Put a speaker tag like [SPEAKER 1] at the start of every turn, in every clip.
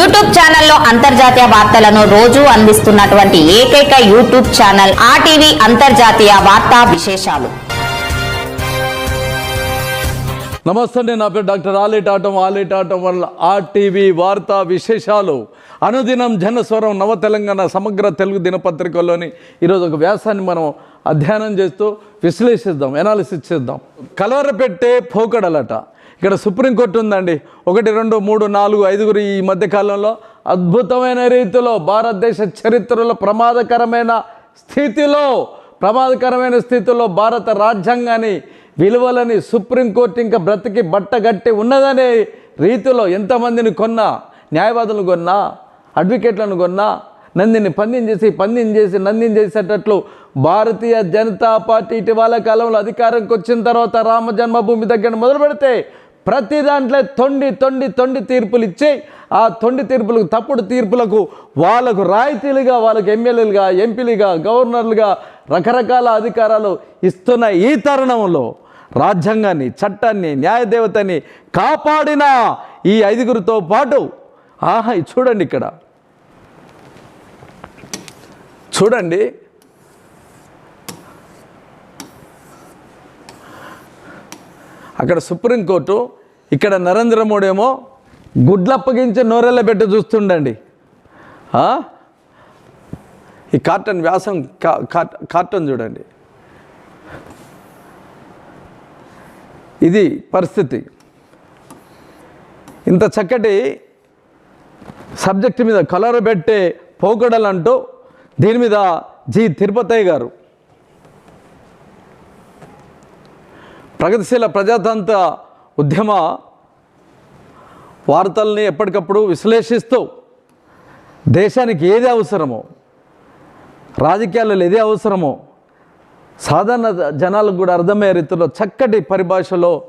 [SPEAKER 1] YouTube ఛానల్లో అంతర్జాతీయ వార్తలను రోజు అందిస్తున్నటువంటి ఏకైక యూట్యూబ్ ఛానల్ ఆర్టీవీ అంతర్జాతీయ వార్తా విశేషాలు.
[SPEAKER 2] నమస్తే అండి నా పేరు డాక్టర్ ఆలేటాటం ఆటం. ఆటం వల్ల ఆర్టీవీ వార్తా విశేషాలు. అనుదినం జనస్వరం నవ తెలంగాణ సమగ్ర తెలుగు దినపత్రికలోని ఈరోజు ఒక వ్యాసాన్ని మనం అధ్యయనం చేస్తూ విశ్లేషిద్దాం ఎనాలిసిస్ చేద్దాం. కలవరపెట్టే పోకడలట. ఇక్కడ సుప్రీంకోర్టు ఉందండి. ఒకటి రెండు మూడు నాలుగు ఐదుగురు ఈ మధ్యకాలంలో అద్భుతమైన రీతిలో భారతదేశ చరిత్రలో ప్రమాదకరమైన స్థితిలో ప్రమాదకరమైన స్థితిలో భారత రాజ్యాంగాన్ని విలువలని సుప్రీంకోర్టు ఇంకా బ్రతికి బట్టగట్టి ఉన్నదనే రీతిలో ఎంతమందిని కొన్నా న్యాయవాదులను కొన్నా అడ్వకేట్లను కొన్నా నందిని పందించేసి చేసి పందెం చేసి నందిని చేసేటట్లు భారతీయ జనతా పార్టీ ఇటీవల కాలంలో అధికారంకి వచ్చిన తర్వాత రామ జన్మభూమి దగ్గర మొదలు పెడితే ప్రతి దాంట్లో తొండి తొండి తొండి తీర్పులు ఇచ్చి ఆ తొండి తీర్పులకు తప్పుడు తీర్పులకు వాళ్ళకు రాయితీలుగా వాళ్ళకు ఎమ్మెల్యేలుగా ఎంపీలుగా గవర్నర్లుగా రకరకాల అధికారాలు ఇస్తున్న ఈ తరుణంలో రాజ్యాంగాన్ని చట్టాన్ని న్యాయదేవతని కాపాడిన ఈ ఐదుగురితో పాటు ఆహా చూడండి ఇక్కడ. చూడండి. అక్కడ సుప్రీంకోర్టు ఇక్కడ నరేంద్ర మోడీ ఏమో గుడ్లప్పగించి నోరెళ్ళ పెట్టి చూస్తుండండి. ఈ కార్టన్ వ్యాసం కా- కార్టన్ చూడండి. ఇది పరిస్థితి. ఇంత చక్కటి సబ్జెక్ట్ మీద కలర్ పెట్టే పోకడలు అంటూ దీని మీద జి తిరుపతయ్య గారు. ప్రగతిశీల ప్రజాతంత్ర ఉద్యమ వార్తల్ని ఎప్పటికప్పుడు విశ్లేషిస్తూ దేశానికి ఏది అవసరమో రాజకీయాలలో ఏది అవసరమో సాధారణ జనాలకు కూడా అర్థమయ్యే రీతిలో చక్కటి పరిభాషలో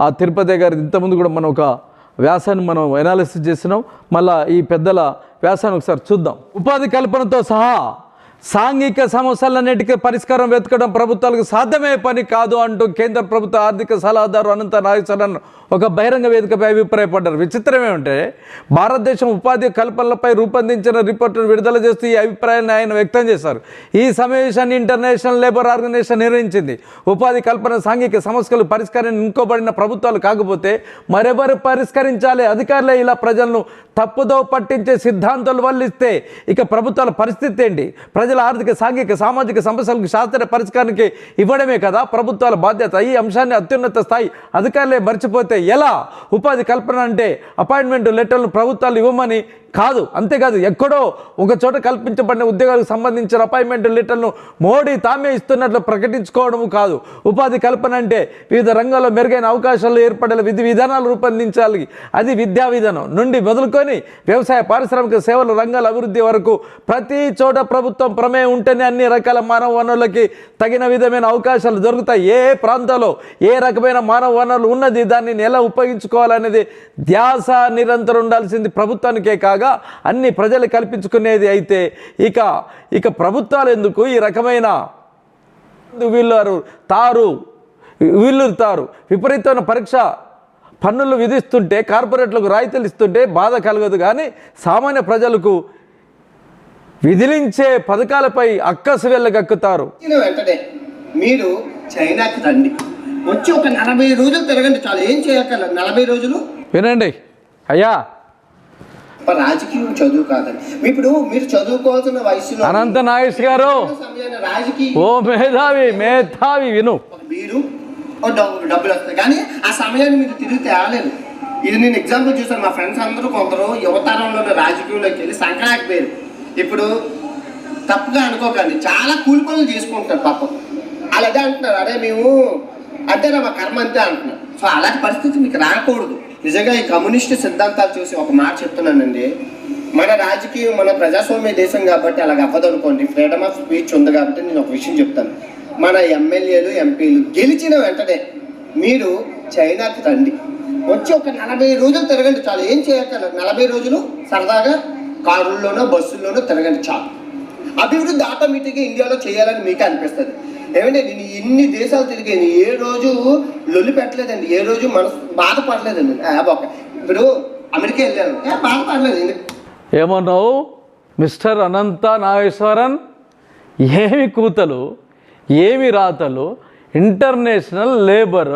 [SPEAKER 2] ఆ తిరుపతి గారి ఇంతకుముందు కూడా మనం ఒక వ్యాసాన్ని మనం ఎనాలిసిస్ చేసినాం. మళ్ళీ ఈ పెద్దల వ్యాసాన్ని ఒకసారి చూద్దాం. ఉపాధి కల్పనతో సహా సాంఘిక సమస్యలన్నిటికీ పరిష్కారం వెతకడం ప్రభుత్వాలకు సాధ్యమే పని కాదు అంటూ కేంద్ర ప్రభుత్వ ఆర్థిక సలహాదారు అనంత నాగేశ్వరన్ ఒక బహిరంగ వేదికపై అభిప్రాయపడ్డారు. విచిత్రం ఏమంటే భారతదేశం ఉపాధి కల్పనలపై రూపొందించిన రిపోర్టును విడుదల చేస్తూ ఈ అభిప్రాయాన్ని ఆయన వ్యక్తం చేశారు. ఈ సమావేశాన్ని ఇంటర్నేషనల్ లేబర్ ఆర్గనైజేషన్ నిర్వహించింది ఉపాధి కల్పన సాంఘిక సమస్యలు పరిష్కారాన్ని ఇంకోబడిన ప్రభుత్వాలు కాకపోతే మరెవరు పరిష్కరించాలి? అధికారులే ఇలా ప్రజలను తప్పుదో పట్టించే సిద్ధాంతాలు వల్లిస్తే ఇక ప్రభుత్వాల పరిస్థితి ఏంటి? ప్రజ ప్రజల ఆర్థిక సాంఘిక సామాజిక సమస్యలకు శాస్త్రీయ పరిష్కారానికి ఇవ్వడమే కదా ప్రభుత్వాల బాధ్యత. ఈ అంశాన్ని అత్యున్నత స్థాయి అధికారులే మర్చిపోతే ఎలా? ఉపాధి కల్పన అంటే అపాయింట్మెంట్ లెటర్లు ప్రభుత్వాలు ఇవ్వమని కాదు అంతేకాదు ఎక్కడో ఒక చోట కల్పించబడిన ఉద్యోగాలకు సంబంధించిన అపాయింట్మెంట్ లెటర్ను మోడీ తామే ఇస్తున్నట్లు ప్రకటించుకోవడం కాదు. ఉపాధి కల్పన అంటే వివిధ రంగాల్లో మెరుగైన అవకాశాలు ఏర్పడేలా విధి విధానాలు రూపొందించాలి. అది విద్యా విధానం నుండి మొదలుకొని వ్యవసాయ పారిశ్రామిక సేవల రంగాల అభివృద్ధి వరకు ప్రతి చోట ప్రభుత్వం ప్రమేయం ఉంటేనే అన్ని రకాల మానవ వనరులకి తగిన విధమైన అవకాశాలు దొరుకుతాయి. ఏ ప్రాంతాల్లో ఏ రకమైన మానవ వనరులు ఉన్నది దాన్ని ఎలా ఉపయోగించుకోవాలనేది ధ్యాస నిరంతరం ఉండాల్సింది ప్రభుత్వానికే కాగా అన్ని ప్రజలు కల్పించుకునేది అయితే ఇక ఇక ప్రభుత్వాలు ఎందుకు? ఈ రకమైన వీళ్ళు తారు వీళ్ళు తారు విపరీతమైన పరీక్ష పన్నులు విధిస్తుంటే కార్పొరేట్లకు రాయితీలు ఇస్తుంటే బాధ కలగదు కానీ సామాన్య ప్రజలకు విధిలించే పథకాలపై అక్కసు వెళ్ళగక్కుతారు
[SPEAKER 3] వెంటనే మీరు చైనాకి రండి. వచ్చి ఒక నలభై రోజులు తిరగండి చాలు. ఏం చేయక్కర్లేదు నలభై రోజులు?
[SPEAKER 2] వినండి. అయ్యా!
[SPEAKER 3] రాజకీయం చదువు కాదండి. ఇప్పుడు మీరు చదువుకోవాల్సిన వయసులో
[SPEAKER 2] అనంత నాగేష్ గారు! ఓ మేధావి మేధావి విను.
[SPEAKER 3] మీరు డబ్బులు వస్తాయి. కానీ ఆ సమయాన్ని మీరు తిరిగి తేలేదు ఇది నేను ఎగ్జాంపుల్ చూసాను మా ఫ్రెండ్స్ అందరూ కొందరు యువతరంలో రాజకీయంలోకి వెళ్ళి సంక్రాంతి పేరు ఇప్పుడు తప్పుగా అనుకోకండి. చాలా కూలి పనులు చేసుకుంటారు పాపం. వాళ్ళు అదే అంటున్నారు అరే మేము అంతేనా మా కర్మ అంతే అంటున్నారు. సో అలాంటి పరిస్థితి మీకు రాకూడదు. నిజంగా ఈ కమ్యూనిస్ట్ సిద్ధాంతాలు చూసి ఒక మాట చెప్తున్నానండి. మన రాజకీయం మన ప్రజాస్వామ్య దేశం కాబట్టి అలాగ అవ్వదు అనుకోండి ఫ్రీడమ్ ఆఫ్ స్పీచ్ ఉంది కాబట్టి నేను ఒక విషయం చెప్తాను. మన ఎమ్మెల్యేలు ఎంపీలు గెలిచిన వెంటనే మీరు చైనాకి రండి. వచ్చి ఒక నలభై రోజులు తిరగండి చాలు. ఏం చేయక్కర్లేదు నలభై రోజులు సరదాగా కారుల్లోనో బస్సుల్లోనో తిరగండి చాలు అభివృద్ధి ఆటోమేటిక్గా ఇండియాలో చేయాలని మీకు అనిపిస్తుంది. ఏమంటే నేను ఇన్ని దేశాలు తిరిగాను ఏ రోజు లొల్లి పెట్టలేదండి ఏ రోజు మనసు బాధపడలేదండి. ఆ, ఒక ఇప్పుడు అమెరికా వెళ్ళాను. బాధపడలేదు
[SPEAKER 2] ఏమన్నావు? మిస్టర్ అనంత నాగేశ్వరన్ ఏమి కూతలు ఏమి రాతలు ఇంటర్నేషనల్ లేబర్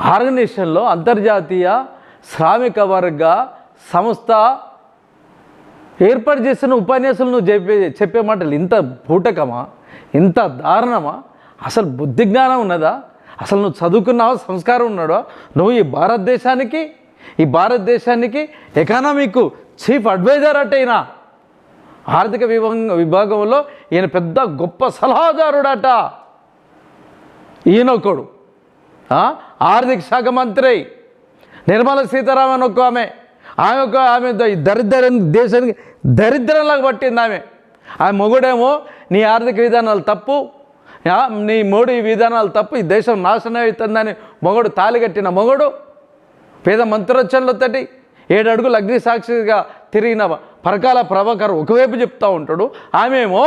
[SPEAKER 2] ఆర్గనైజేషన్లో అంతర్జాతీయ శ్రామిక వర్గ సంస్థ ఏర్పాటు చేసిన ఉపన్యాసాలు నువ్వు చెప్పే చెప్పే మాటలు ఇంత పూటకమా? ఇంత దారుణమా? అసలు బుద్ధి జ్ఞానం ఉన్నదా? అసలు నువ్వు చదువుకున్నావా? సంస్కారం ఉన్నాడా? నువ్వు ఈ భారతదేశానికి ఈ భారతదేశానికి ఎకానమీకు చీఫ్ అడ్వైజర్ అట్టయినా ఆర్థిక విభాగం విభాగంలో ఈయన పెద్ద గొప్ప సలహాదారుడట. ఈయన ఒకడు ఆర్థిక శాఖ మంత్రి. నిర్మల సీతారామన్ ఒక్క ఆమె. ఆమె ఒక ఆమె ద- దరిద్ర దేశానికి దరిద్రంలాగా పట్టింది ఆమె. ఆమె మొగుడేమో నీ ఆర్థిక విధానాలు తప్పు నీ మోడీ విధానాలు తప్పు ఈ దేశం నాశనం అవుతుందని మొగడు తాలి కట్టిన మొగడు పేద మంత్రోచ్చలతోటి ఏడు అడుగులు అగ్ని సాక్షిగా తిరిగిన పరకాల ప్రభాకర్ ఒకవైపు చెప్తూ ఉంటాడు ఆమెమో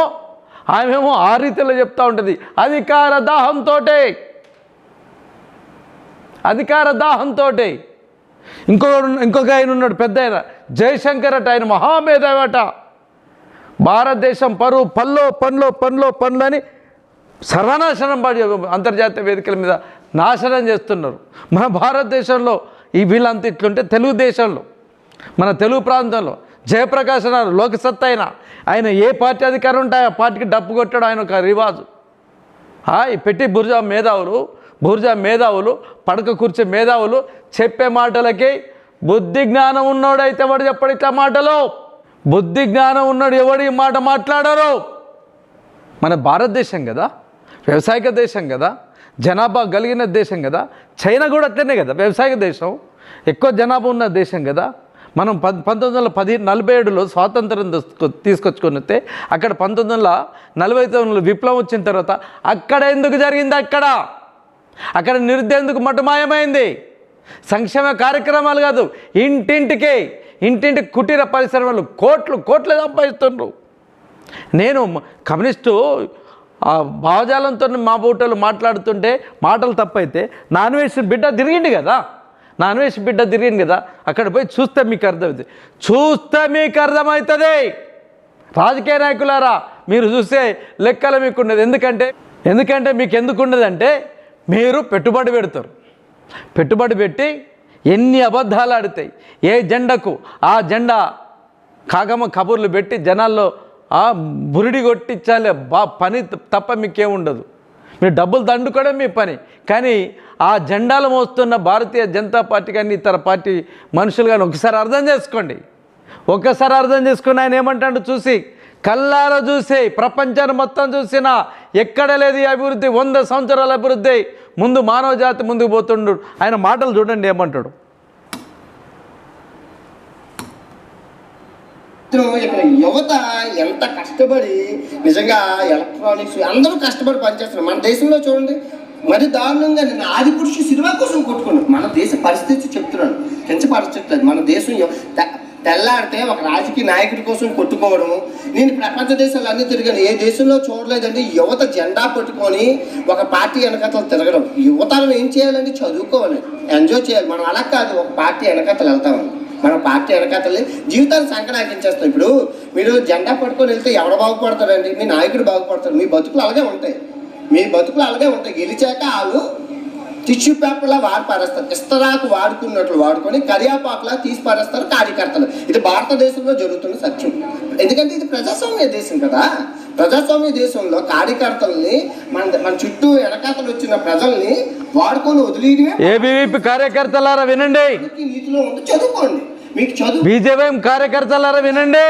[SPEAKER 2] ఆమెమో ఆ రీతిలో చెప్తూ ఉంటుంది అధికార దాహంతో అధికార దాహంతో ఇంకో ఇంకొక ఆయన ఉన్నాడు పెద్ద ఆయన. జయశంకర్ అట ఆయన మహామేధావట భారతదేశం పరువు పల్లో పనిలో పనిలో పనులు అని సర్వనాశనం పడి అంతర్జాతీయ వేదికల మీద నాశనం చేస్తున్నారు. మన భారతదేశంలో ఈ వీళ్ళంతా ఇట్లుంటే తెలుగుదేశంలో మన తెలుగు ప్రాంతంలో జయప్రకాశ్ అన్నారు లోకసత్తా అయిన ఆయన ఏ పార్టీ అధికారం ఉంటే ఆ పార్టీకి డప్పు కొట్టాడు ఆయన ఒక రివాజు. హాయ్ పెట్టి బుర్జా మేధావులు. బుర్జా మేధావులు పడక కూర్చే మేధావులు చెప్పే మాటలకి బుద్ధి జ్ఞానం ఉన్నోడైతే వాడు చెప్పడు ఇట్లా మాటలు? బుద్ధి జ్ఞానం ఉన్నాడు ఎవడు ఈ మాట మాట్లాడరు? మన భారతదేశం కదా వ్యవసాయక దేశం కదా జనాభా కలిగిన దేశం కదా చైనా కూడా అట్లనే కదా వ్యవసాయక దేశం. ఎక్కువ జనాభా ఉన్న దేశం కదా. మనం పద్ పంతొమ్మిది వందల పది నలభై ఏడులో స్వాతంత్రం తీసుకొ తీసుకొచ్చుకొని వస్తే అక్కడ పంతొమ్మిది వందల నలభై తొమ్మిదిలో విప్లవం వచ్చిన తర్వాత అక్కడ ఎందుకు జరిగింది అక్కడ? అక్కడ నిరుద్యోగం మటుమాయమైంది. సంక్షేమ కార్యక్రమాలు కాదు ఇంటింటికి ఇంటింటి కుటీర పరిశ్రమలు కోట్లు కోట్లు సంపాదిస్తుండ్రు. నేను కమ్యూనిస్టు భావజాలంతో మా బూటలు మాట్లాడుతుంటే మాటలు తప్పైతే నాన్ వెజ్ బిడ్డ తిరిగింది కదా. నాన్ వెజ్ బిడ్డ తిరిగింది కదా. అక్కడ పోయి చూస్తే మీకు అర్థమవుతుంది చూస్తే మీకు అర్థమవుతుంది రాజకీయ నాయకులారా మీరు చూస్తే లెక్కలు మీకు ఉండదు ఎందుకంటే ఎందుకంటే మీకు ఎందుకు ఉండదంటే మీరు పెట్టుబడి పెడతారు. పెట్టుబడి పెట్టి ఎన్ని అబద్ధాలు ఆడుతాయి ఏ జెండకు ఆ జెండా కాగమ కబుర్లు పెట్టి జనాల్లో ఆ బురిడి కొట్టించాలి బా పని తప్ప మీకేముండదు మీరు డబ్బులు దండుకోవడం మీ పని. కానీ ఆ జెండాలు మోస్తున్న భారతీయ జనతా పార్టీ కానీ ఇతర పార్టీ మనుషులు కానీ ఒకసారి అర్థం చేసుకోండి. ఒక్కసారి అర్థం చేసుకుని ఆయన ఏమంటాడు చూసి కల్లారా చూసి ప్రపంచాన్ని మొత్తం చూసినా ఎక్కడ లేదు అభివృద్ధి వంద సంవత్సరాల అభివృద్ధి. ముందు మానవ జాతి ముందుకు పోతుండు. ఆయన మాటలు చూడండి ఏమంటాడు.
[SPEAKER 3] ఇక్కడ యువత ఎంత కష్టపడి నిజంగా ఎలక్ట్రానిక్స్ అందరూ కష్టపడి పనిచేస్తున్నారు. మన దేశంలో చూడండి మరి దారుణంగా నేను ఆది పురుషు సినిమా కోసం కొట్టుకున్నాను మన దేశ పరిస్థితి చెప్తున్నాను కించపరచట్లేదు. మన దేశం తెల్లాడితే ఒక రాజకీయ నాయకుడి కోసం కొట్టుకోవడం నేను ప్రపంచ దేశాలు అన్ని తిరిగాను. ఏ దేశంలో చూడలేదండి. యువత జెండా పట్టుకొని ఒక పార్టీ వెనకతలు తిరగడం. యువతలను ఏం చేయాలండి? చదువుకోవాలి. ఎంజాయ్ చేయాలి. మనం అలా కాదు. ఒక పార్టీ వెనకతలు వెళ్తామని మన పార్టీ వెనకతలు జీవితాన్ని సంకనాకించేస్తాం ఇప్పుడు మీరు జెండా పట్టుకొని వెళ్తే ఎవడు బాగుపడతాడండి? మీ నాయకుడు బాగుపడతాడు. మీ బతుకులు అలాగే ఉంటాయి. మీ బతుకులు అలాగే ఉంటాయి. గెలిచాక వాళ్ళు టిష్యూ పేపర్లా వాడి పారేస్తారు ఇస్తరాకు వాడుకున్నట్లు వాడుకొని కరియాపాకులా తీసి పారేస్తారు కార్యకర్తలు. ఇది భారతదేశంలో జరుగుతున్న సత్యం. ఎందుకంటే ఇది ప్రజాస్వామ్య దేశం కదా. ప్రజాస్వామ్య దేశంలో కార్యకర్తల్ని మన మన చుట్టూ వెనకాతలు వచ్చిన ప్రజల్ని వాడుకొని వదిలేయడమే
[SPEAKER 2] ఏబీవీపీ కార్యకర్తలారా వినండి.
[SPEAKER 3] నీతిలో ఉండి చదువుకోండి. మీకు చదువు
[SPEAKER 2] బీజేపీ కార్యకర్తలారా వినండి.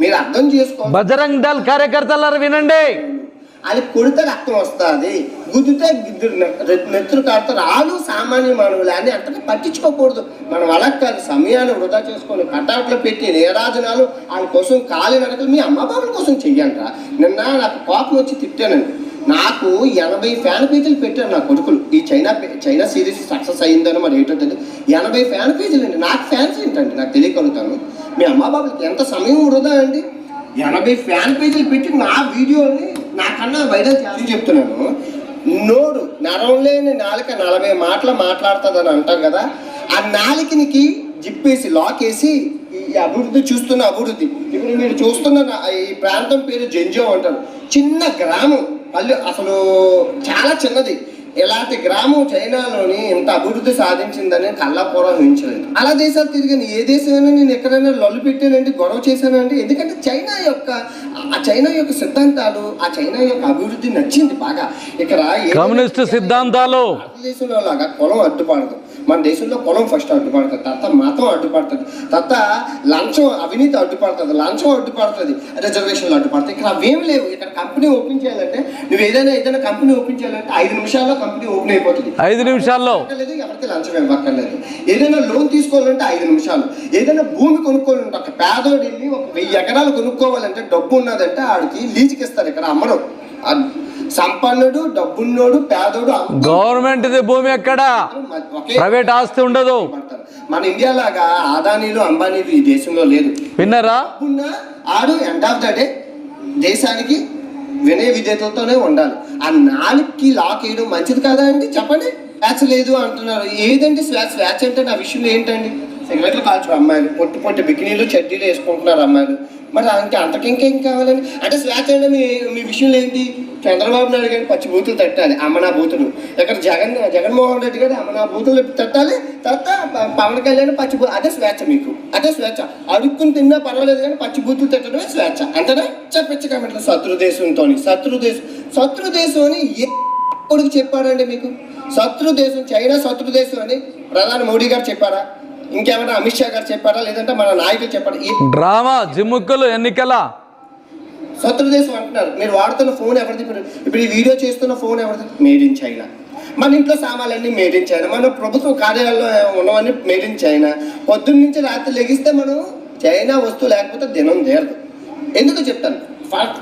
[SPEAKER 3] మీరు అర్థం చేసుకోండి.
[SPEAKER 2] బజరంగ్ దళ్ కార్యకర్తలారా వినండి.
[SPEAKER 3] అది కొడితే రక్తం వస్తుంది గుద్దితే నెత్తులు నెత్తురు కాడతారు ఆలు సామాన్య మానవులు. అని అంటే పట్టించుకోకూడదు. మనం అలా కాదు. సమయాన్ని వృధా చేసుకొని కటాట్లో పెట్టి నేరాజనాలు వాళ్ళ కోసం కాలి నడకలు మీ అమ్మ బాబుల కోసం చెయ్యండి నిన్న నాకు కోపం వచ్చి తిట్టానండి. నాకు ఎనభై ఫ్యాన్ పేజీలు పెట్టారు నా కొడుకులు. ఈ చైనా చైనా సిరీస్ సక్సెస్ అయిందని మరి ఏంటో తెలియదు ఎనభై ఫ్యాన్ పేజీలు అండి. నాకు ఫ్యాన్స్ ఏంటండి? నాకు తెలియగలుగుతాను. మీ అమ్మ బాబులకి ఎంత సమయం వృధా అండి? ఎనభై ఫ్యాన్ పేజీలు పెట్టి నా వీడియోని నాకన్నా వైరల్ చేసి చెప్తున్నాను. నోడు నరంలేని నాలుక నలభై మాటలు మాట్లాడుతుందని అంటాం కదా ఆ నాలికనికి జిప్పేసి లాక్ వేసి ఈ అభివృద్ధి చూస్తున్న అభివృద్ధి. ఇప్పుడు మీరు చూస్తున్న ఈ ప్రాంతం పేరు జంజో అంటారు. చిన్న గ్రామం. పల్లె అసలు చాలా చిన్నది. ఇలాంటి గ్రామం చైనాలోని ఇంత అభివృద్ధి సాధించిందని కళ్ళాపూర్వం ఊహించలేదు. అలా దేశాలు తిరిగాను ఏ దేశమైనా నేను ఎక్కడైనా లొల్లు పెట్టానంటే గొడవ చేశానంటే ఎందుకంటే చైనా యొక్క ఆ చైనా యొక్క సిద్ధాంతాలు ఆ చైనా యొక్క అభివృద్ధి నచ్చింది బాగా. ఇక్కడ
[SPEAKER 2] కమ్యూనిస్టు సిద్ధాంతాలు.
[SPEAKER 3] భారతదేశంలో లాగా కులం అడ్డుపడదు. మన దేశంలో కులం ఫస్ట్ అడ్డుపడుతుంది తర్వాత మతం అడ్డుపడుతుంది తర్వాత లంచం అవినీతి అడ్డుపడుతుంది లంచం అడ్డుపడుతుంది రిజర్వేషన్లు అడ్డుపడతాయి. ఇక్కడ అవేమి లేవు. ఇక్కడ కంపెనీ ఓపెన్ చేయాలంటే నువ్వు ఏదైనా ఏదైనా కంపెనీ ఓపెన్ చేయాలంటే ఐదు నిమిషాల్లో కంపెనీ ఓపెన్ అయిపోతుంది.
[SPEAKER 2] ఐదు నిమిషాల్లో.
[SPEAKER 3] లేదు ఎవరికి లంచం ఇవ్వక్కర్లేదు. ఏదైనా లోన్ తీసుకోవాలంటే ఐదు నిమిషాలు. ఏదైనా భూమి కొనుక్కోవాలంటే ఒక పేదోడు వెళ్ళి ఒక వెయ్యి ఎకరాలు కొనుక్కోవాలంటే డబ్బు ఉన్నదంటే ఆడికి లీజుకి ఇస్తారు ఇక్కడ అమ్మడం ఆ సంపన్నుడు డబ్బున్నోడు పేదోడు అందరూ
[SPEAKER 2] గవర్నమెంట్ది భూమి ఎక్కడ? ప్రైవేట్ ఆస్తి ఉండదు.
[SPEAKER 3] మన ఇండియా లాగా ఆదానీలు అంబానీలు ఈ దేశంలో లేదు.
[SPEAKER 2] విన్నారా?
[SPEAKER 3] ఆడు ఎండ్ ఆఫ్ ద డే దేశానికి వినయ విధేతలతోనే ఉండాలి. ఆ నాలుగుకి లాక్ వేయడం మంచిది కాదా అండి? చెప్పండి. స్వేచ్ఛ లేదు అంటున్నారు. ఏదండి స్వేచ్ఛ స్వేచ్ఛ అంటే నా విషయంలో ఏంటండి? సిగరెట్లు కాల్చు అమ్మాయిలు. పొట్టి పొట్టి బికినీలు చెడ్డీలు వేసుకుంటున్నారు అమ్మాయిలు. మరి ఇంకా అంతకి ఇంకేం కావాలండి అంటే స్వేచ్ఛ అంటే మీ మీ విషయంలో ఏంటి? చంద్రబాబు నాయుడు గారిని పచ్చి బూతులు తట్టాలి అమ్మనా బూతులు ఇక్కడ జగన్ జగన్మోహన్ రెడ్డి గారు అమ్మనా బూతులు తట్టాలి తర్వాత పవన్ కళ్యాణ్ పచ్చి బూ అదే స్వేచ్ఛ మీకు. అదే స్వేచ్ఛ. అడుక్కుని తిన్నా పర్వాలేదు కానీ పచ్చి బూతులు తట్టడమే స్వేచ్ఛ. అంతేనా? చెప్పచ్చు కమెంట్లో. శత్రుదేశంతో శత్రుదేశం శత్రుదేశం అని ఏ కొడుకు చెప్పాడండి మీకు? శత్రుదేశం చైనా శత్రుదేశం అని ప్రధాని మోడీ గారు చెప్పారా? ఇంకేమైనా అమిత్ షా గారు చెప్పారా? లేదంటే మన నాయకులు చెప్పారా?
[SPEAKER 2] డ్రామా జిమ్ముక్కులు ఎన్నికల.
[SPEAKER 3] శత్రు దేశం అంటున్నారు. మీరు వాడుతున్న ఫోన్ ఎవరిది? ఇప్పుడు ఈ వీడియో చేస్తున్న ఫోన్ ఎవరిది? Made in China. మన ఇంట్లో సామాన్లన్నీ మేడ్ ఇన్ చైనా. మన ప్రభుత్వ కార్యాలయాల్లో ఉన్నవన్నీ మేడ్ ఇన్ చైనా. పొద్దున్న నుంచి రాత్రి లెగిస్తే మనం చైనా వస్తువు లేకపోతే దినం తీరదు. ఎందుకు చెప్తాను?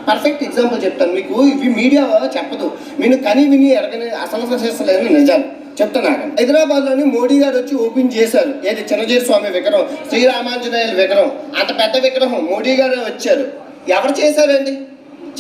[SPEAKER 3] పర్ఫెక్ట్ ఎగ్జాంపుల్ చెప్తాను. మీకు ఇవి మీడియా చెప్పదు. మీరు కని విని ఎరగని అసలు చేస్తలేని నిజాలు. చెప్తాను హైదరాబాద్లోని మోడీ గారు వచ్చి ఓపెన్ చేశారు. ఏది? చిన్నజీర స్వామి విగ్రహం శ్రీరామాంజనేయుల విగ్రహం. అంత పెద్ద విగ్రహం మోడీ గారు వచ్చారు. ఎవరు చేశారండి?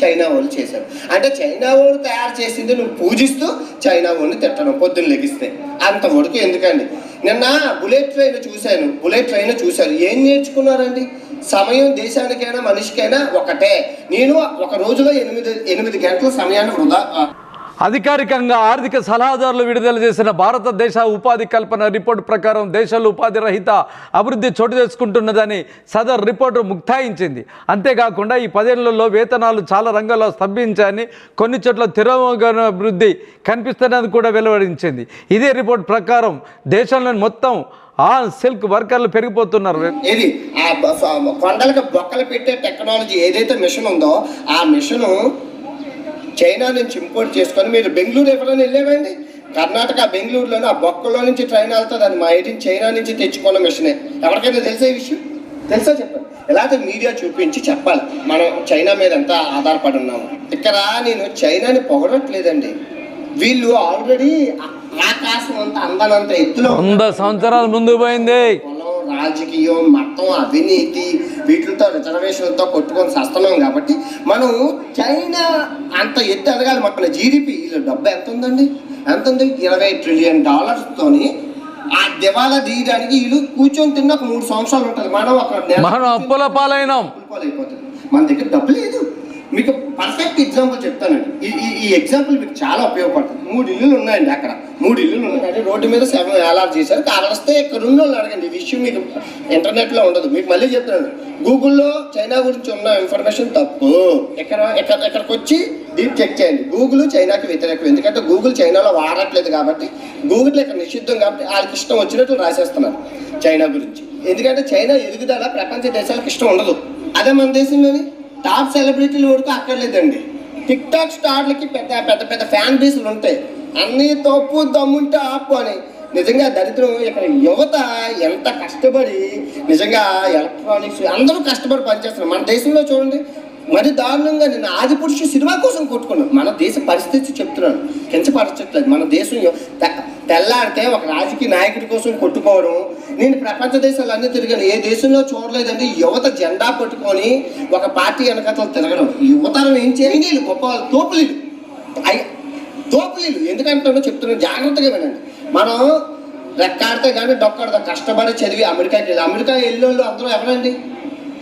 [SPEAKER 3] చైనా వాళ్ళు చేశారు. అంటే చైనా వాళ్ళు తయారు చేసింది నువ్వు పూజిస్తూ చైనా వాళ్ళని తిట్టడం పొద్దున్న లెగిస్తే. అంతవరకు ఎందుకండి? నిన్న బుల్లెట్ ట్రైన్ చూశాను. బుల్లెట్ ట్రైన్ చూశాను ఏం నేర్చుకున్నారండి? సమయం దేశానికైనా మనిషికైనా ఒకటే. నేను ఒక రోజులో ఎనిమిది ఎనిమిది గంటల సమయాన్ని వృధా
[SPEAKER 2] అధికారికంగా ఆర్థిక సలహాదారులు విడుదల చేసిన భారతదేశ ఉపాధి కల్పన రిపోర్టు ప్రకారం దేశంలో ఉపాధి రహిత అభివృద్ధి చోటు చేసుకుంటున్నదని సదర్ రిపోర్టు ముక్తాయించింది. అంతేకాకుండా ఈ పదేళ్ళలో వేతనాలు చాలా రంగాల్లో స్తంభించాయని కొన్ని చోట్ల తిరోగమన అభివృద్ధి కనిపిస్తున్నది కూడా వెలువరించింది ఇదే రిపోర్ట్ ప్రకారం దేశంలోని మొత్తం ఆ సిల్క్ వర్కర్లు పెరిగిపోతున్నారు.
[SPEAKER 3] ఏది? ఆ కొండలకు బొక్కలు పెట్టే టెక్నాలజీ ఏదైతే మిషన్ ఉందో ఆ మిషను చైనా నుంచి ఇంపోర్ట్ చేసుకొని మీరు బెంగళూరు ఎవరైనా వెళ్ళేవండి? కర్ణాటక బెంగళూరులోనే ఆ బొక్కలో నుంచి ట్రైన్ వెళ్తుంది అది మా ఐటీ చైనా నుంచి తెచ్చుకున్న మిషనే. ఎవరికైనా తెలిసే విషయం? తెలుసా చెప్పండి? ఎలాంటి మీడియా చూపించి చెప్పాలి. మనం చైనా మీద ఎంత ఆధారపడి ఉన్నాము ఇక్కడ నేను చైనాని పొగడట్లేదండి. వీళ్ళు ఆల్రెడీ ఆకాశం అంత అందనంత ఎత్తులో
[SPEAKER 2] వంద సంవత్సరాల ముందు పోయింది.
[SPEAKER 3] రాజకీయం మతం అవినీతి వీటితో రిజర్వేషన్లతో కొట్టుకొని సస్తున్నాం కాబట్టి మనం చైనా అంత ఎత్తు ఎదగాలి మన జీడిపి వీళ్ళ డబ్బు ఎంత ఉందండి ఎంత ఉంది ఇరవై ట్రిలియన్ డాలర్స్తోని ఆ దివాలా తీయడానికి వీళ్ళు కూర్చొని తిన్న ఒక మూడు సంవత్సరాలు ఉంటుంది మనం ఒక
[SPEAKER 2] మనం అప్పుల పాలైనాం
[SPEAKER 3] మన దగ్గర డబ్బు లేదు మీకు పర్ఫెక్ట్ ఎగ్జాంపుల్ చెప్తానండి. ఈ ఈ ఎగ్జాంపుల్ మీకు చాలా ఉపయోగపడుతుంది. మూడు ఇల్లులు ఉన్నాయండి అక్కడ. మూడు ఇల్లులు ఉన్నాయి. రోడ్డు మీద సెవెన్ ఎలా చేశారు. కారు వస్తే ఇక్కడ ఉన్న వాళ్ళు అడగండి. విషయం మీకు ఇంటర్నెట్లో ఉండదు. మీకు మళ్ళీ చెప్తున్నాను. గూగుల్లో చైనా గురించి ఉన్న ఇన్ఫర్మేషన్ తప్పు. ఎక్కడ ఎక్కడ ఎక్కడికి వచ్చి డీప్ చెక్ చేయండి. గూగుల్ చైనాకి వ్యతిరేకం. ఎందుకంటే గూగుల్ చైనాలో వాడట్లేదు కాబట్టి గూగుల్ ఇక్కడ నిషిద్ధం కాబట్టి వాళ్ళకి ఇష్టం వచ్చినట్లు రాసేస్తున్నారు చైనా గురించి. ఎందుకంటే చైనా ఎదుగుదల ప్రపంచ దేశాలకు ఇష్టం ఉండదు. అదే మన దేశంలోని టాప్ సెలబ్రిటీలు వరకు అక్కర్లేదండి. టిక్ టాక్ స్టార్లకి పెద్ద పెద్ద పెద్ద ఫ్యాన్ బేస్లు ఉంటాయి. అన్ని తప్పు దమ్ముంటే ఆపు అని. నిజంగా దరిద్రం ఇక్కడ యువత ఎంత కష్టపడి నిజంగా ఎలక్ట్రానిక్స్ అందరూ కష్టపడి పనిచేస్తున్నారు. మన దేశంలో చూడండి మరి దారుణంగా నేను ఆది పురుషు సినిమా కోసం కొట్టుకున్నాను మన దేశ పరిస్థితి చెప్తున్నాను. కించపరచట్లేదు మన దేశం యొ- తెల్లారితే ఒక రాజకీయ నాయకుడి కోసం కొట్టుకోవడం నేను ప్రపంచ దేశాలన్నీ తిరిగాను. ఏ దేశంలో చూడలేదంటే యువత జెండా పట్టుకొని ఒక పార్టీ వెనకతలు తిరగడం. యువతరం ఏం చేయండి వీళ్ళు గొప్ప తోపులీలు. అయ్యి తోపులీలు. ఎందుకంటానో చెప్తున్నాను. జాగ్రత్తగా వినండి. మనం రెక్కాడితే కానీ డొక్కాడతా కష్టపడి చదివి అమెరికాకి వెళ్ళి అమెరికా వెళ్ళి అందరూ ఎవరండి?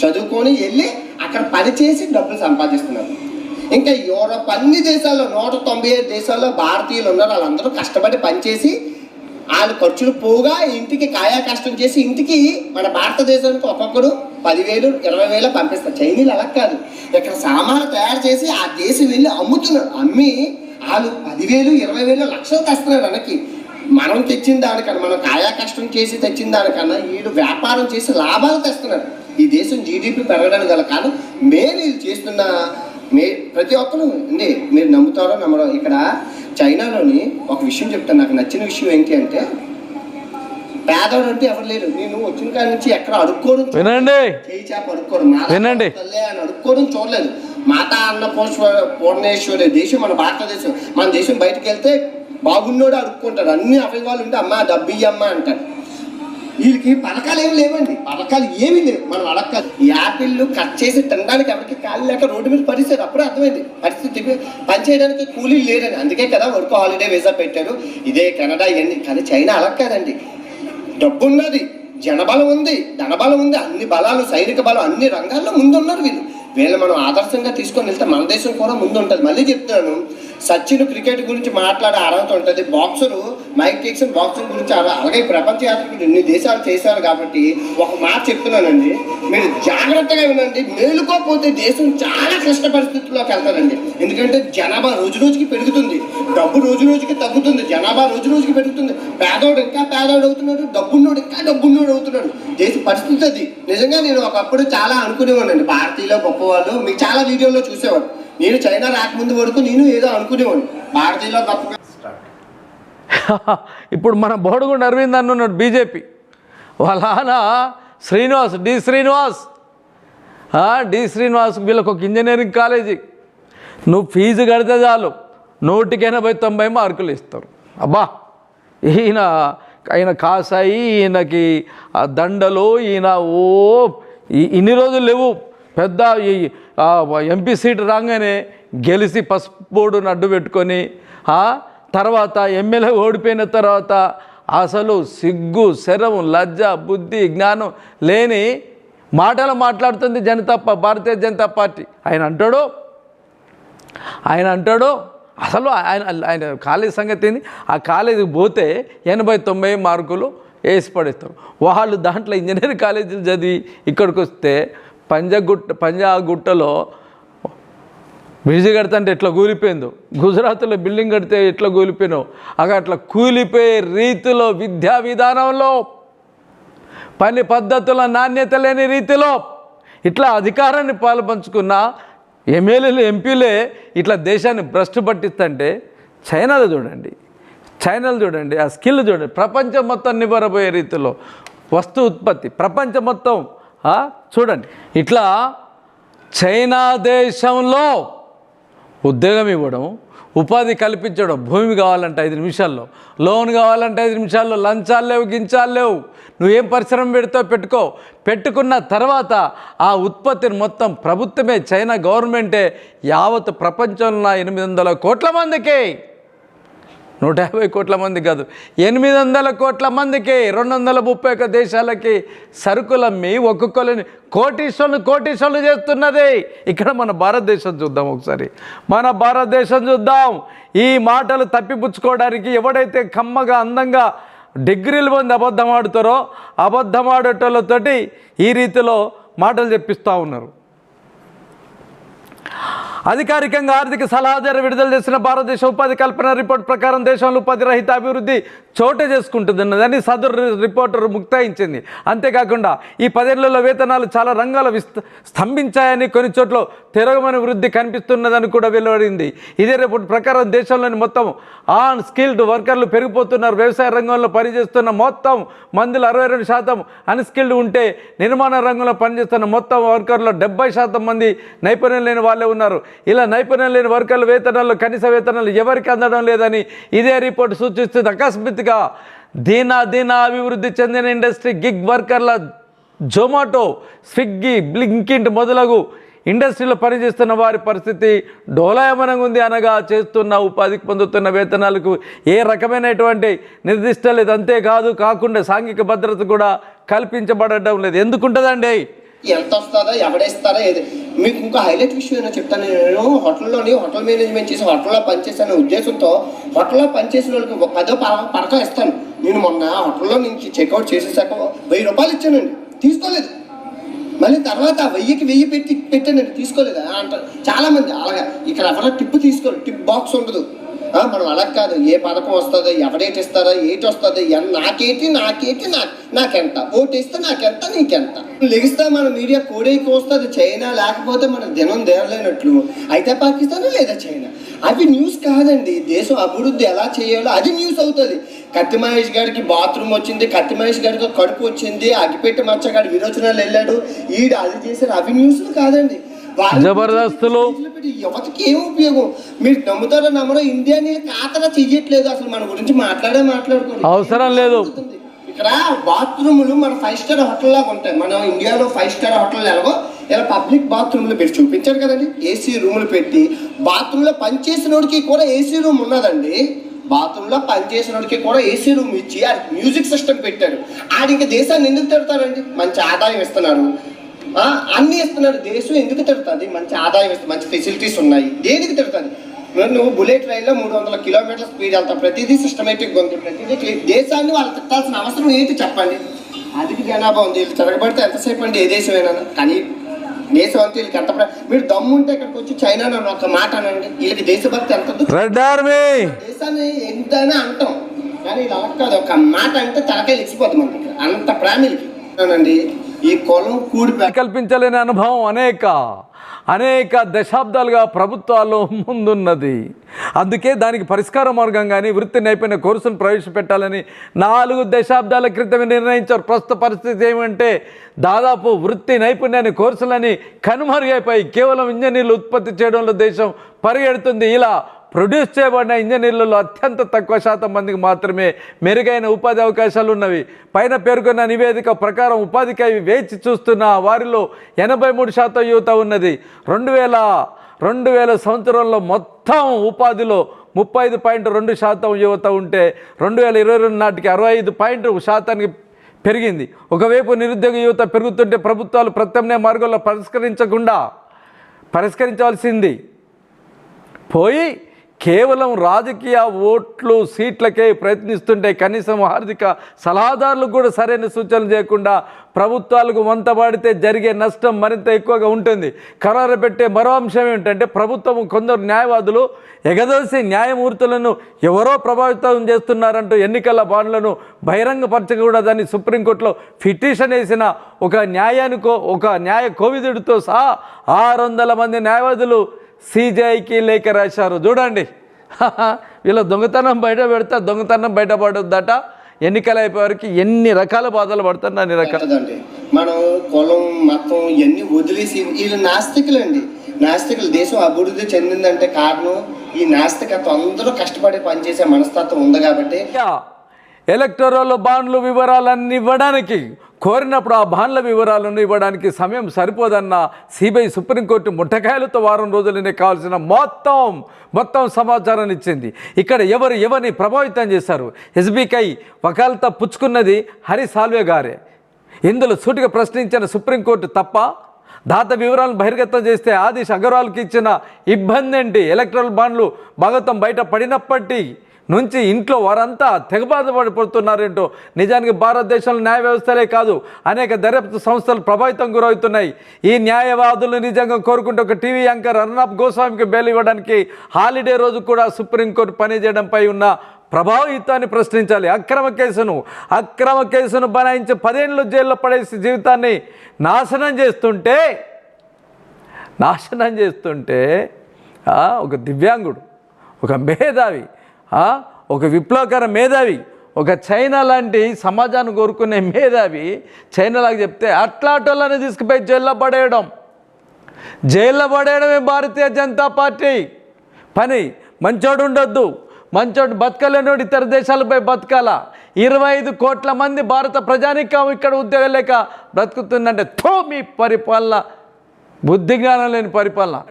[SPEAKER 3] చదువుకొని వెళ్ళి అక్కడ పని చేసి డబ్బులు సంపాదిస్తున్నారు. ఇంకా యూరప్ అన్ని దేశాల్లో నూట తొంభై ఐదు దేశాల్లో భారతీయులు ఉన్నారు. వాళ్ళందరూ కష్టపడి పనిచేసి వాళ్ళు ఖర్చులు పోగా ఇంటికి కాయా కష్టం చేసి ఇంటికి మన భారతదేశానికి ఒక్కొక్కరు పదివేలు ఇరవై వేలు పంపిస్తారు. చైనీలు అలా కాదు. ఇక్కడ సామాన్లు తయారు చేసి ఆ దేశం వెళ్ళి అమ్ముతున్నారు. అమ్మి వాళ్ళు పదివేలు ఇరవై వేలు లక్షలు తెస్తున్నారు వెనక్కి. మనం తెచ్చిన దానికన్నా మనం కాయా కష్టం చేసి తెచ్చిన దానికన్నా వీళ్ళు వ్యాపారం చేసి లాభాలు తెస్తున్నారు. ఈ దేశం జీడిపి పెరగడానికి గల కారణం మెయిన్ వీళ్ళు చేస్తున్న మే ప్రతి ఒక్కరు అండి మీరు నమ్ముతారో నమ్మరో ఇక్కడ చైనాలోని ఒక విషయం చెప్తాను. నాకు నచ్చిన విషయం ఏంటి అంటే పేదవాడు అంటే ఎవరు లేరు. నేను వచ్చిన కాడి నుంచి ఎక్కడ అడుక్కోవడం
[SPEAKER 2] వినండి.
[SPEAKER 3] చేయి చేప అడుక్కోవడం
[SPEAKER 2] వినండి.
[SPEAKER 3] అని అడుక్కోవడం చూడలేదు. మాతా అన్న పూర్ణేశ్వరి దేశం మన భారతదేశం. మన దేశం బయటకు వెళ్తే బాగున్నోడు అడుక్కుంటాడు. అన్ని అవయవాలు ఉంటే అమ్మ డబ్బు అమ్మ అంటాడు. వీళ్ళకి పథకాలు ఏమి లేవండి. పథకాలు ఏమీ లేవు. మనం అడగ యాపిల్లు కట్ చేసి తినడానికి ఎవరికి కాళ్ళు లేక రోడ్డు మీద పరిస్థితి అప్పుడే అర్థమైంది. పరిస్థితి పని చేయడానికి కూలీలు లేరని అందుకే కదా వర్క్ హాలిడే వీసా పెట్టారు. ఇదే కెనడా ఇవన్నీ. కానీ చైనా అలా కాదండి. డబ్బు ఉన్నది జనబలం ఉంది ధనబలం ఉంది అన్ని బలాలు సైనిక బలం అన్ని రంగాల్లో ముందున్నారు వీళ్ళు. వీళ్ళు మనం ఆదర్శంగా తీసుకొని వెళ్తే మన దేశం కూడా ముందు ఉంటుంది మళ్ళీ చెప్తున్నాను సచిన్ క్రికెట్ గురించి మాట్లాడే అర్హత ఉంటుంది. బాక్సరు మైక్ టేక్సన్ బాక్సింగ్ గురించి అలా- అలాగే ప్రపంచ యాత్రకు ఎన్ని దేశాలు చేశారు కాబట్టి ఒక మాట చెప్తున్నానండి. మీరు జాగ్రత్తగా వినండి. మేలుకోపోతే దేశం చాలా కష్ట పరిస్థితుల్లోకి వెళ్తారండి ఎందుకంటే జనాభా రోజు రోజుకి పెరుగుతుంది. డబ్బు రోజు రోజుకి తగ్గుతుంది. జనాభా రోజు రోజుకి పెరుగుతుంది. పేదోడు ఇంకా పేదోడు అవుతున్నాడు. డబ్బున్నోడు ఇంకా డబ్బున్నోడు అవుతున్నాడు. దేశ పరిస్థితి అది. నిజంగా నేను ఒకప్పుడు చాలా అనుకునేవాడిని భారతీయులు గొప్పవాళ్ళు మీకు చాలా వీడియోలో చూసేవాడు. నేను చైనా రాకముందు వరకు నేను ఏదో అనుకునేవాడిని. భారతీయులో గొప్ప
[SPEAKER 2] ఇప్పుడు మన బోడుగుండ అరవింద్ అన్న ఉన్నాడు బీజేపీ. వాళ్ళ ఆయన శ్రీనివాస్ డి శ్రీనివాస్. ఆ, డి శ్రీనివాస్ వీళ్ళకి ఒక ఇంజనీరింగ్ కాలేజీ. నువ్వు ఫీజు కడితే చాలు. నూటికి ఎనభై తొంభై మార్కులు ఇస్తారు. అబ్బా! ఈయన ఆయన కాసాయి ఈయనకి ఆ దండలు ఈయన ఓ ఇన్ని రోజులు లేవు. పెద్ద ఎంపీ సీట్ రాగానే గెలిచి పసుపు బోర్డును అడ్డు పెట్టుకొని తర్వాత ఎమ్మెల్యే ఓడిపోయిన తర్వాత అసలు సిగ్గు శరం లజ్జ బుద్ధి జ్ఞానం లేని మాటలు మాట్లాడుతుంది జనతా భారతీయ జనతా పార్టీ. ఆయన అంటాడు? ఆయన అంటాడు? అసలు ఆయన ఆయన కాలేజీ సంగతి ఏంది? ఆ కాలేజీకి పోతే ఎనభై తొంభై మార్కులు వేసి పడేస్తారు. వాళ్ళు దాంట్లో ఇంజనీరింగ్ కాలేజీలు చదివి ఇక్కడికి వస్తే పంజగుట్ట పంజాగుట్టలో బ్రిడ్జ్ కడతంటే ఎట్లా కూలిపోయిందో? గుజరాత్లో బిల్డింగ్ కడితే ఎట్లా కూలిపోయినో? అక్కడ అట్లా కూలిపోయే రీతిలో విద్యా విధానంలో పని పద్ధతుల నాణ్యత లేని రీతిలో ఇట్లా అధికారాన్ని పాలుపంచుకున్న ఎమ్మెల్యేలు ఎంపీలే ఇట్లా దేశాన్ని భ్రష్టు పట్టిస్తుంటే చైనాలో చూడండి చైనాలు చూడండి ఆ స్కిల్ చూడండి ప్రపంచం మొత్తం నివ్వరబోయే రీతిలో వస్తు ఉత్పత్తి ప్రపంచం మొత్తం చూడండి. ఇట్లా చైనా దేశంలో ఉద్యోగం ఇవ్వడం ఉపాధి కల్పించడం భూమి కావాలంటే ఐదు నిమిషాల్లో లోన్ కావాలంటే ఐదు నిమిషాల్లో లంచాలు లేవు గించాలు లేవు. నువ్వేం పరిశ్రమ పెడతావు పెట్టుకో. పెట్టుకున్న తర్వాత ఆ ఉత్పత్తిని మొత్తం ప్రభుత్వమే చైనా గవర్నమెంటే యావత్ ప్రపంచంలో ఉన్న ఎనిమిది వందల కోట్ల మందికి నూట యాభై కోట్ల మంది కాదు. ఎనిమిది వందల కోట్ల మందికి రెండు వందల ముప్పై ఒక్క దేశాలకి సరుకులమ్మి ఒక్కొక్కరిని కోటీశ్వరులు కోటీశ్వరులు చేస్తున్నది. ఇక్కడ మన భారతదేశం చూద్దాం ఒకసారి. మన భారతదేశం చూద్దాం. ఈ మాటలు తప్పిపుచ్చుకోవడానికి ఎవడైతే కమ్మగా అందంగా డిగ్రీలు పొంది అబద్ధం ఆడుతారో అబద్ధం ఆడేటోళ్ళతోటి ఈ రీతిలో మాటలు చెప్పిస్తూ ఉన్నారు. అధికారికంగా ఆర్థిక సలహాదారు విడుదల చేసిన భారతదేశ ఉపాధి కల్పన రిపోర్ట్ ప్రకారం దేశంలో ఉపాధి రహిత అభివృద్ధి చోటు చేసుకుంటుందన్నదని సదరు రిపోర్టర్ ముక్తాయించింది. అంతేకాకుండా ఈ పదేళ్ళలో వేతనాలు చాలా రంగాల విస్త స్తంభించాయని కొన్ని చోట్ల తిరగమని వృద్ధి కనిపిస్తున్నదని కూడా వెలువడింది. ఇదే రిపోర్ట్ ప్రకారం దేశంలోని మొత్తం ఆన్ స్కిల్డ్ వర్కర్లు పెరిగిపోతున్నారు. వ్యవసాయ రంగంలో పనిచేస్తున్న మొత్తం మందులు అరవై రెండు శాతం అన్స్కిల్డ్ ఉంటే నిర్మాణ రంగంలో పనిచేస్తున్న మొత్తం వర్కర్లో డెబ్బై శాతం మంది నైపుణ్యం లేని వాళ్ళే ఉన్నారు. ఇలా నైపుణ్యం లేని వర్కర్ల వేతనాలు కనీస వేతనాలు ఎవరికి అందడం లేదని ఇదే రిపోర్ట్ సూచిస్తుంది. అకస్మాత్తుగా దీనా దీనా అభివృద్ధి చెందిన ఇండస్ట్రీ గిగ్ వర్కర్ల జొమాటో స్విగ్గీ బ్లింకింట్ మొదలగు ఇండస్ట్రీలో పనిచేస్తున్న వారి పరిస్థితి డోలాయమనంగా ఉంది అనగా చేస్తున్న ఉపాధికి పొందుతున్న వేతనాలకు ఏ రకమైనటువంటి నిర్దిష్ట లేదు. అంతేకాదు కాకుండా సాంఘిక భద్రత కూడా కల్పించబడడం లేదు. ఎందుకుంటుందండి?
[SPEAKER 3] ఎంత వస్తుందో ఎవడేస్తారా ఏది. మీకు ఇంకా హైలైట్ విషయం ఏమో చెప్తాను నేను? హోటల్లోని హోటల్ మేనేజ్మెంట్ చేసి హోటల్లో పనిచేసాను ఉద్దేశంతో హోటల్లో పనిచేసిన వాళ్ళకి ఒక పదో పర- పరకం ఇస్తాను. నేను మొన్న హోటల్లో నుంచి చెక్అవుట్ చేసేసాక వెయ్యి రూపాయలు ఇచ్చానండి. తీసుకోలేదు. మళ్ళీ తర్వాత వెయ్యికి వెయ్యి పెట్టి పెట్టానండి. తీసుకోలేదు? అంటారు. చాలామంది. అలాగా ఇక్కడ ఎవరో టిప్ తీసుకోరు. టిప్ బాక్స్ ఉండదు. మనం అలా కాదు. ఏ పథకం వస్తుందో ఎవడేటి ఇస్తారో ఏటి వస్తుందో నాకేటి నాకేటి నా నాకెంత? ఓటేస్తే నాకెంత నీకెంత? లెగిస్తే మన మీడియా కోడేకి వస్తుంది చైనా లేకపోతే మనం దినం దేరలేనట్లు. అయితే పాకిస్తాన్ లేదా చైనా? అవి న్యూస్ కాదండి. దేశం అభివృద్ధి ఎలా చేయాలో అది న్యూస్ అవుతుంది. కత్తి మహేష్ గారికి బాత్రూమ్ వచ్చింది కత్తి మహేష్ గారికి కడుపు వచ్చింది అగిపెట్టి మచ్చగాడు విరోచనాలు వెళ్ళాడు. ఈడు అది చేశారు అవి న్యూస్లు కాదండి.
[SPEAKER 2] జబర్దస్తులు.
[SPEAKER 3] యువతకి ఏం ఉపయోగం? మీరు నమ్ముతారో నమ్మరో ఇండియాని కాతరా చెయ్యట్లేదు అసలు మన గురించి మాట్లాడే మాట్లాడుకోరు
[SPEAKER 2] అవసరం లేదు.
[SPEAKER 3] ఇక్కడ బాత్రూములు మన ఫైవ్ స్టార్ హోటల్ లాగా ఉంటాయి. మనం ఇండియాలో ఫైవ్ స్టార్ హోటల్ ఎలాగో ఇలా పబ్లిక్ బాత్రూమ్లు పెట్టి చూపించారు కదండి. ఏసీ రూములు పెట్టి బాత్రూంలో పనిచేసినోడికి కూడా ఏసీ రూమ్ ఉన్నదండి. బాత్రూంలో పనిచేసినోడికి కూడా ఏసీ రూమ్ ఇచ్చి ఆ మ్యూజిక్ సిస్టమ్ పెట్టారు ఆడ ఇంకా దేశాన్ని ఎందుకు తిడతారండి? మంచి ఆదాయం ఇస్తున్నారు. అన్ని ఇస్తున్నాడు దేశం ఎందుకు తిడుతుంది? మంచి ఆదాయం ఇస్తుంది మంచి ఫెసిలిటీస్ ఉన్నాయి. దేనికి తిడుతుంది? నువ్వు బుల్లెట్ రైల్లో మూడు వందల కిలోమీటర్ల స్పీడ్ వెళ్తావు ప్రతిదీ సిస్టమేటిక్ ఉంది ప్రతిదీ. దేశాన్ని వాళ్ళు తిట్టాల్సిన అవసరం ఏంటి చెప్పండి? అధిక జనాభా ఉంది. వీళ్ళు తిరగబడితే ఎంతసేపు అండి? ఏ దేశమైనా. కానీ దేశం అంతా వీళ్ళకి ఎంత ప్ర- మీరు దమ్ము ఉంటే ఇక్కడికి వచ్చి చైనా ఒక మాట అనండి. వీళ్ళకి దేశభక్తి ఎంత దేశాన్ని ఎంతైనా అంటాం. కానీ ఇది అలా కాదు. ఒక మాట అంటే తలకాయ ఇచ్చిపోతుంది మనకి అంత ప్రాణులకి అవునండి ఈ కులం కూడి
[SPEAKER 2] కల్పించలేని అనుభవం అనేక అనేక దశాబ్దాలుగా ప్రభుత్వాలు ముందున్నది. అందుకే దానికి పరిష్కార మార్గం కానీ వృత్తి నైపుణ్య కోర్సును ప్రవేశపెట్టాలని నాలుగు దశాబ్దాల క్రితమే నిర్ణయించారు. ప్రస్తుత పరిస్థితి ఏమంటే దాదాపు వృత్తి నైపుణ్యాన్ని కోర్సులని కనుమరుగైపోయి కేవలం ఇంజనీర్లు ఉత్పత్తి చేయడంలో దేశం పరిగెడుతుంది. ఇలా ప్రొడ్యూస్ చేయబడిన ఇంజనీర్లలో అత్యంత తక్కువ శాతం మందికి మాత్రమే మెరుగైన ఉపాధి అవకాశాలు ఉన్నవి. పైన పేర్కొన్న నివేదిక ప్రకారం ఉపాధికై వేచి చూస్తున్న వారిలో ఎనభై మూడు శాతం యువత ఉన్నది. రెండు వేల రెండు వేల సంవత్సరంలో మొత్తం ఉపాధిలో ముప్పై ఐదు పాయింట్ రెండు శాతం యువత ఉంటే రెండు వేల ఇరవై రెండు నాటికి అరవై ఐదు పాయింట్ శాతానికి పెరిగింది. ఒకవైపు నిరుద్యోగ యువత పెరుగుతుంటే ప్రభుత్వాలు ప్రత్యామ్నాయ మార్గంలో పరిష్కరించకుండా పరిష్కరించవలసింది. పోయి కేవలం రాజకీయ ఓట్లు సీట్లకే ప్రయత్నిస్తుంటే కనీసం ఆర్థిక సలహాదారులకు కూడా సరైన సూచనలు చేయకుండా ప్రభుత్వాలకు వంతబడితే జరిగే నష్టం మరింత ఎక్కువగా ఉంటుంది. ఖరారు పెట్టే మరో అంశం ఏమిటంటే ప్రభుత్వం కొందరు న్యాయవాదులు ఎగదోసి న్యాయమూర్తులను ఎవరో ప్రభావితం చేస్తున్నారంటూ ఎన్నికల బాండ్లను బహిరంగపరచకూడదని సుప్రీంకోర్టులో పిటిషన్ వేసిన ఒక న్యాయానికో ఒక న్యాయ కోవిదుడితో సహా ఆరు వందల మంది న్యాయవాదులు సిజేఐకి లేఖ రాశారు. చూడండి. వీళ్ళ దొంగతనం బయట పెడితే దొంగతనం బయటపడొద్దట ఎన్నికలు అయిపోయేవారికి ఎన్ని రకాల బాధలు పడతారు అన్ని రకాల
[SPEAKER 3] మనం కులం మతం ఇవన్నీ వదిలేసి వీళ్ళు నాస్తికులండి. నాస్తికులు దేశం అభివృద్ధి చెందిందంటే కారణం ఈ నాస్తికత్వం అందరూ కష్టపడి పనిచేసే మనస్తత్వం ఉంది కాబట్టి
[SPEAKER 2] ఎలక్టోరల్ బాండ్లు వివరాలన్నీ ఇవ్వడానికి కోరినప్పుడు ఆ బాండ్ల వివరాలను ఇవ్వడానికి సమయం సరిపోదన్న సిబిఐ సుప్రీంకోర్టు ముట్టకాయలతో వారం రోజులనే కావాల్సిన మొత్తం మొత్తం సమాచారాన్ని ఇచ్చింది. ఇక్కడ ఎవరు ఎవరిని ప్రభావితం చేశారు? ఎస్బీకై వకాలత పుచ్చుకున్నది హరి సాల్వే గారే. ఇందులో సూటిగా ప్రశ్నించిన సుప్రీంకోర్టు తప్ప దాత వివరాలను బహిర్గతం చేస్తే ఆదిష్ అగర్వాల్కి ఇచ్చిన ఇబ్బంది ఏంటి? ఎలక్ట్రల్ బాండ్లు భాగతం బయట పడినప్పటికీ నుంచి ఇంట్లో వారంతా తెగబాధపడిపోతున్నారేంటో నిజానికి భారతదేశంలో న్యాయ వ్యవస్థలే కాదు అనేక దర్యాప్తు సంస్థలు ప్రభావితం గురవుతున్నాయి. ఈ న్యాయవాదులు నిజంగా కోరుకుంటే ఒక టీవీ యాంకర్ అర్నాబ్ గోస్వామికి బెయిల్ ఇవ్వడానికి హాలిడే రోజు కూడా సుప్రీంకోర్టు పనిచేయడంపై ఉన్న ప్రభావితాన్ని ప్రశ్నించాలి. అక్రమ కేసును అక్రమ కేసును బనాయించి పదేళ్ళు జైల్లో పడేసి జీవితాన్ని నాశనం చేస్తుంటే నాశనం చేస్తుంటే ఒక దివ్యాంగుడు ఒక మేధావి ఒక విప్లవకర మేధావి ఒక చైనా లాంటి సమాజాన్ని కోరుకునే మేధావి చైనాలాగా చెప్తే అట్లాటోళ్ళని తీసుకుపోయి జైల్లో పడేయడం. జైల్లో పడేయడమే భారతీయ జనతా పార్టీ. పని మంచోడు ఉండొద్దు. మంచోడు బతకలేనోడు ఇతర దేశాలపై బతకాల. ఇరవై ఐదు కోట్ల మంది భారత ప్రజానికం ఇక్కడ ఉద్యోగం లేక బ్రతుకుతుందంటే థో మీ పరిపాలన. బుద్ధి జ్ఞానం లేని పరిపాలన.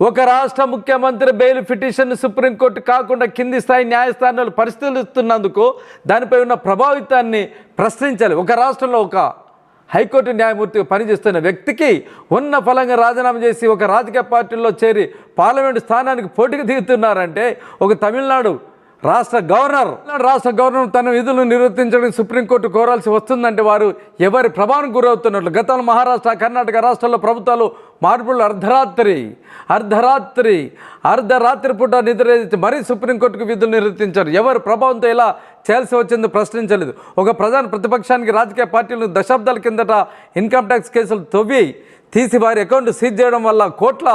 [SPEAKER 2] ఒక రాష్ట్ర ముఖ్యమంత్రి బెయిల్ పిటిషన్ సుప్రీంకోర్టు కాకుండా కింది స్థాయి న్యాయస్థానాలు పరిశీలిస్తున్నందుకు దానిపై ఉన్న ప్రభావితాన్ని ప్రశ్నించాలి. ఒక రాష్ట్రంలో ఒక హైకోర్టు న్యాయమూర్తిగా పనిచేస్తున్న వ్యక్తికి ఉన్న ఫలంగా రాజీనామా చేసి ఒక రాజకీయ పార్టీల్లో చేరి పార్లమెంటు స్థానానికి పోటీకి దిగుతున్నారంటే ఒక తమిళనాడు రాష్ట్ర గవర్నర్. రాష్ట్ర గవర్నర్ తన విధులను నిర్వర్తించడానికి సుప్రీంకోర్టు కోరాల్సి వస్తుందంటే వారు ఎవరి ప్రభావం గురవుతున్నట్లు. గతంలో మహారాష్ట్ర కర్ణాటక రాష్ట్రాల్లో ప్రభుత్వాలు మార్పులు అర్ధరాత్రి అర్ధరాత్రి అర్ధరాత్రి పూట నిద్ర మరీ సుప్రీంకోర్టుకు విధులు నిర్వర్తించారు. ఎవరు ప్రభావంతో ఇలా చేయాల్సి వచ్చిందో ప్రశ్నించలేదు. ఒక ప్రధాన ప్రతిపక్షానికి రాజకీయ పార్టీలు దశాబ్దాల కిందట ఇన్కమ్ ట్యాక్స్ కేసులు తవ్వి తీసి వారి అకౌంట్ సీజ్ చేయడం వల్ల కోట్ల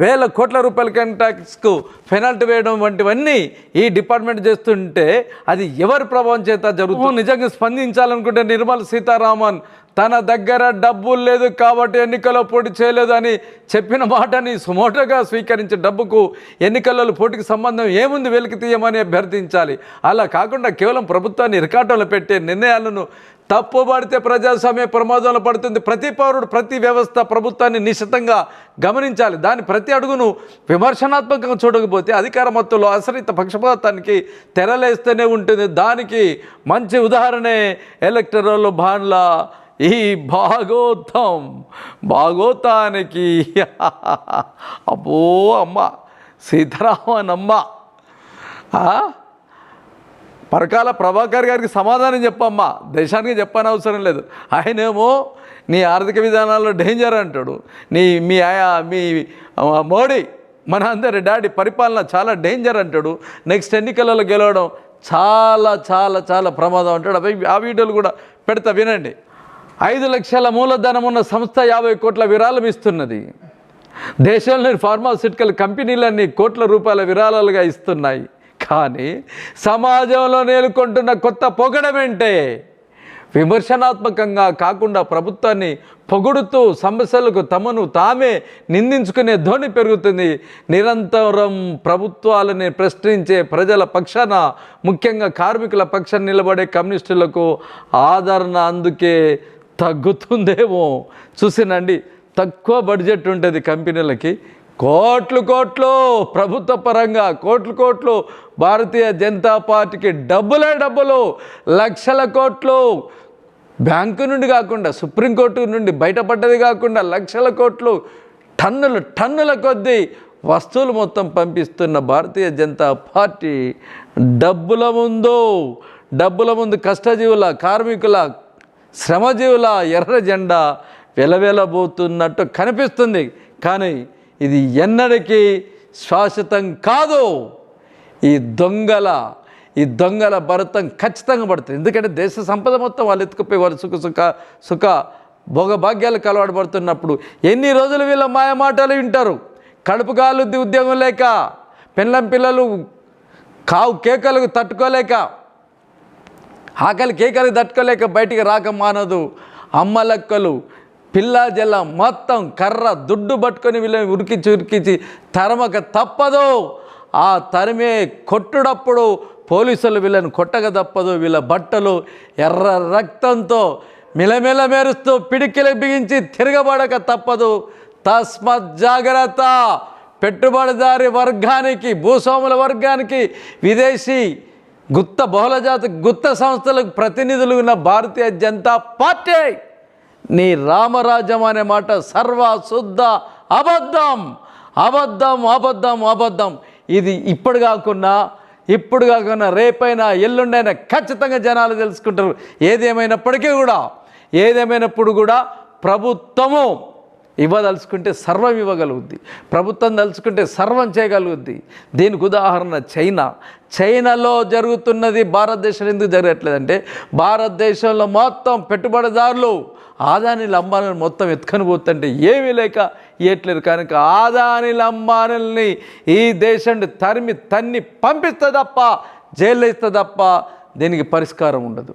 [SPEAKER 2] వేల కోట్ల రూపాయల ఇన్కమ్ పెనాల్టీ వేయడం వంటివన్నీ ఈ డిపార్ట్మెంట్ చేస్తుంటే అది ఎవరి ప్రభావం చేత జరుగుతుంది? నిజంగా స్పందించాలనుకుంటే నిర్మల సీతారామన్ తన దగ్గర డబ్బులు లేదు కాబట్టి ఎన్నికల్లో పోటీ చేయలేదు అని చెప్పిన మాటని సుమోటగా స్వీకరించే డబ్బుకు ఎన్నికలలో పోటీకి సంబంధం ఏముంది వెలికి తీయమని అభ్యర్థించాలి. అలా కాకుండా కేవలం ప్రభుత్వాన్ని రికార్డులు పెట్టే నిర్ణయాలను తప్పుపడితే ప్రజాస్వామ్య ప్రమాదంలో పడుతుంది. ప్రతి పౌరుడు ప్రతి వ్యవస్థ ప్రభుత్వాన్ని నిశ్చితంగా గమనించాలి. దాని ప్రతి అడుగును విమర్శనాత్మకంగా చూడకపోతే అధికార మత్తులో అసరిత పక్షపాతానికి తెరలేస్తూనే ఉంటుంది. దానికి మంచి ఉదాహరణే ఎలక్టరల్ బాండ్ల ఈ భాగోతం భాగోతానికి అబ్బో అమ్మ సీతారామనమ్మ. పరకాల ప్రభాకర్ గారికి సమాధానం చెప్పమ్మా. దేశానికి చెప్పని అవసరం లేదు. ఆయనేమో నీ ఆర్థిక విధానాల్లో డేంజర్ అంటాడు. నీ మీ ఆయా మీ మోడీ మన అందరి డాడీ పరిపాలన చాలా డేంజర్ అంటాడు. నెక్స్ట్ ఎన్నికలలో గెలవడం చాలా చాలా చాలా ప్రమాదం అంటాడు. అవి ఆ వీడియోలు కూడా పెడతా వినండి. ఐదు లక్షల మూలధనం ఉన్న సంస్థ యాభై కోట్ల విరాళం ఇస్తున్నది. దేశంలోని ఫార్మాసిటికల్ కంపెనీలన్నీ కోట్ల రూపాయల విరాళాలుగా ఇస్తున్నాయి. కానీ సమాజంలో నేలుకొంటున్న కొత్త పొగడమేంటే విమర్శనాత్మకంగా కాకుండా ప్రభుత్వాన్ని పొగుడుతూ సమస్యలకు తమను తామే నిందించుకునే ధోని పెరుగుతుంది. నిరంతరం ప్రభుత్వాలని ప్రశ్నించే ప్రజల పక్షాన ముఖ్యంగా కార్మికుల పక్షాన నిలబడే కమ్యూనిస్టులకు ఆదరణ అందుకే తగ్గుతుందేమో. చూసినండి తక్కువ బడ్జెట్ ఉంటుంది కంపెనీలకి. కోట్లు కోట్లు ప్రభుత్వ పరంగా కోట్లు కోట్లు భారతీయ జనతా పార్టీకి డబ్బులే డబ్బులు లక్షల కోట్లు. బ్యాంకు నుండి కాకుండా సుప్రీంకోర్టు నుండి బయటపడ్డది కాకుండా లక్షల కోట్లు టన్నులు టన్నుల కొద్దీ వస్తువులు మొత్తం పంపిస్తున్న భారతీయ జనతా పార్టీ డబ్బుల ముందు డబ్బుల ముందు కష్టజీవుల కార్మికుల శ్రమజీవుల ఎర్ర జెండా వెలవెలబోతున్నట్టు కనిపిస్తుంది. కానీ ఇది ఎన్నటికీ శాశ్వతం కాదు. ఈ దొంగల ఈ దొంగల భరతం ఖచ్చితంగా పడుతుంది. ఎందుకంటే దేశ సంపద మొత్తం వాళ్ళు ఎత్తుకుపోయి వారు సుఖ సుఖ సుఖ భోగభాగ్యాలకు అలవాటు పడుతున్నప్పుడు ఎన్ని రోజులు వీళ్ళ మాయ మాటలు వింటారు? కడుపు కాలుద్ది ఉద్యోగం లేక పిల్లం పిల్లలు కావు కేకలకు తట్టుకోలేక ఆకలి కేకలు తట్టుకోలేక బయటికి రాక మానదు. అమ్మలక్కలు పిల్లా జల్ల మొత్తం కర్ర దుడ్డు పట్టుకొని వీళ్ళని ఉరికించి ఉరికించి తరమక తప్పదు. ఆ తరిమే కొట్టుడప్పుడు పోలీసులు వీళ్ళని కొట్టక తప్పదు. వీళ్ళ బట్టలు ఎర్ర రక్తంతో మిలమిల మెరుస్తూ పిడికిలు బిగించి తిరగబడక తప్పదు. తస్మత్ జాగ్రత్త. పెట్టుబడిదారి వర్గానికి భూస్వాముల వర్గానికి విదేశీ గుత్త బహుళజాతి గుత్త సంస్థలకు ప్రతినిధులు ఉన్న భారతీయ జనతా పార్టీ. నీ రామరాజ్యం అనే మాట సర్వ శుద్ధ అబద్ధం. అబద్ధం అబద్ధం అబద్ధం. ఇది ఇప్పుడు కాకుండా ఇప్పుడు కాకుండా రేపైనా ఎల్లుండైనా ఖచ్చితంగా జనాలు తెలుసుకుంటారు. ఏదేమైనప్పటికీ కూడా ఏదేమైనప్పుడు కూడా ప్రభుత్వము ఇవ్వదలుచుకుంటే సర్వం ఇవ్వగలుగుద్ది. ప్రభుత్వం దలుచుకుంటే సర్వం చేయగలుగుద్ది. దీనికి ఉదాహరణ చైనా. చైనాలో జరుగుతున్నది భారతదేశంలో ఎందుకు జరగట్లేదంటే భారతదేశంలో మొత్తం పెట్టుబడిదారులు ఆదాని అంబానీలు మొత్తం ఎత్తుకొని పోతుంటే ఏమీ లేక ఇయట్లేదు కనుక ఆదాని అంబానీలని ఈ దేశం తరిమి తన్ని పంపిస్తే తప్ప జైల్లో ఇస్తే తప్ప దీనికి పరిష్కారం ఉండదు.